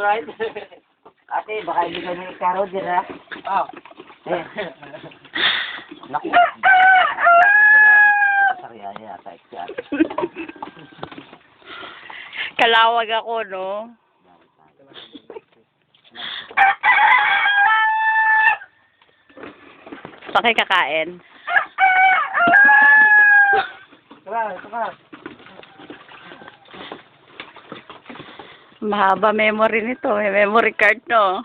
right? Ate, baka hindi kami nagkaro dyan ha. Ah. Eh. Naku. Pasarya niya ito ate. Kalawag ako, no? Saan kayo kakain? Tara, ito ka. Mahaba memory nito. May memory card, no?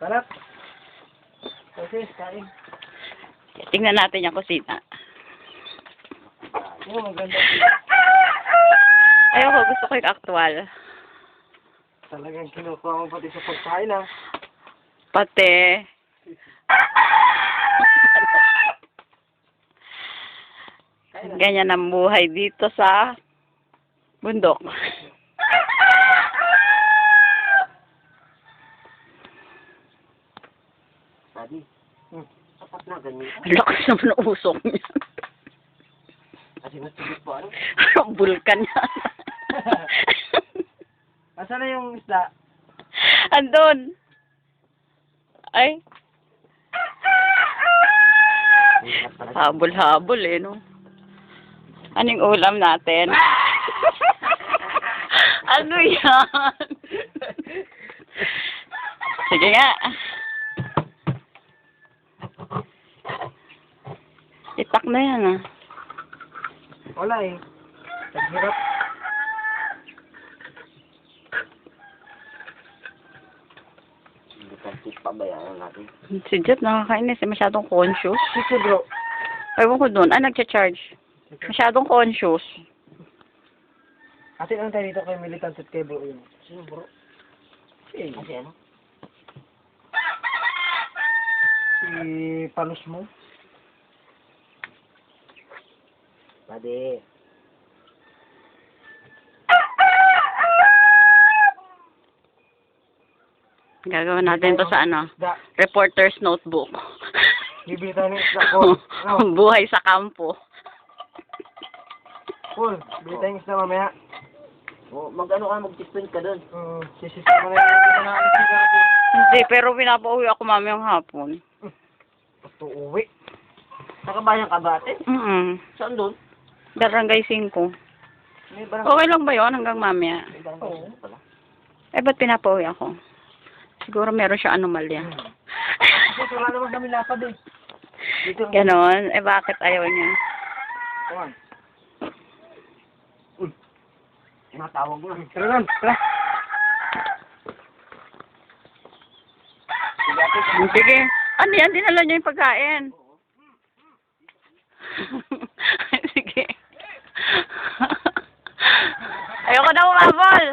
Sarap. Kasi, kain. Tingnan natin yung kusina. Oo, maganda. Ayoko, gusto ko yung actual. Talagang kinukuha mo pati sa pagkain ah. Pati. Ganyan ang buhay dito sa bundok. Sabi. Hmm. Sapat na ganyan. Ang lakas naman ng usok niya. Kasi mas ano. Ang bulkan yan. Asan na yung isda? Andun. Ay, habol-habol eh, no? Anong ulam natin? ano yan? Sige nga. Itak na yan, ah. Wala eh. Naghirap. Pabayaan natin. Si Jet nakakainis, eh. masyadong conscious. Sisi bro. Ewan ko doon, ah, nagcha-charge. Masyadong conscious. Ate, ano tayo dito kay Militant at kay bro yun? Sino bro? Si, Kasi ano? si Palos mo. Pwede. Gagawin natin to sa ano, reporter's notebook. Bibili tayo ng isda ko. Buhay sa kampo. Cool. Bibili tayo isda mamaya. O, mag-ano ka, mag-chispin ka doon. Hmm, sisisi mo na yung hindi pero pinapauwi ako mamayang hapon. Gusto uwi. Nakabayan ka ba, ate? Mm Saan doon? Barangay 5. May barang. Okay lang ba yun hanggang mamaya? May Oo. pala. Eh, ba't pinapauwi ako? Siguro meron siya anomalya. Kasi wala naman kami lapad eh. Dito. Ganon. Eh, bakit ayaw niya? Come on. Tinatawag mo na. Tara lang. Tara. Sige. Ano yan? Dinala niya yung pagkain. Sige. Ayoko na umabol.